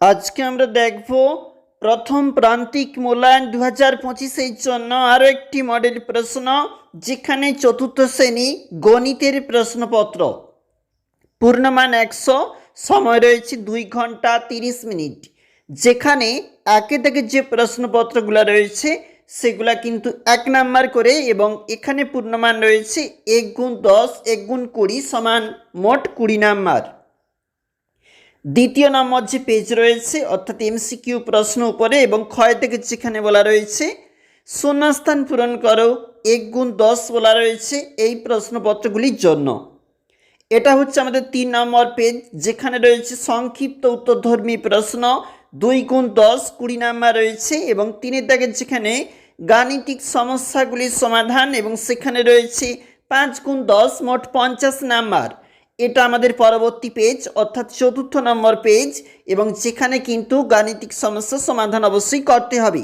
আজকে আমরা দেখব প্রথম প্রান্তিক মূল্যায়ন দু হাজার পঁচিশের জন্য আরও একটি মডেল প্রশ্ন, যেখানে চতুর্থ শ্রেণি গণিতের প্রশ্নপত্র। পূর্ণমান একশো, সময় রয়েছে দুই ঘণ্টা তিরিশ মিনিট। যেখানে একে থেকে যে প্রশ্নপত্রগুলো রয়েছে, সেগুলা কিন্তু এক নাম্বার করে এবং এখানে পূর্ণমান রয়েছে এক গুণ দশ, এক গুণ কুড়ি সমান মোট কুড়ি নাম্বার। দ্বিতীয় নম্বর যে পেজ রয়েছে, অর্থাৎ এমসিকিউ প্রশ্ন উপরে এবং ক্ষয় থেকে যেখানে বলা রয়েছে, শূন্যস্থান পূরণ করো, এক গুণ দশ বলা রয়েছে এই প্রশ্নপত্রগুলির জন্য। এটা হচ্ছে আমাদের তিন নম্বর পেজ যেখানে রয়েছে সংক্ষিপ্ত উত্তরধর্মী প্রশ্ন, দুই গুণ দশ কুড়ি নাম্বার রয়েছে এবং তিনের দাগের যেখানে গাণিতিক সমস্যাগুলির সমাধান এবং সেখানে রয়েছে পাঁচ গুণ দশ মোট পঞ্চাশ নাম্বার। এটা আমাদের পরবর্তী পেজ অর্থাৎ চতুর্থ নম্বর পেজ এবং যেখানে কিন্তু গাণিতিক সমস্যার সমাধান অবশ্যই করতে হবে।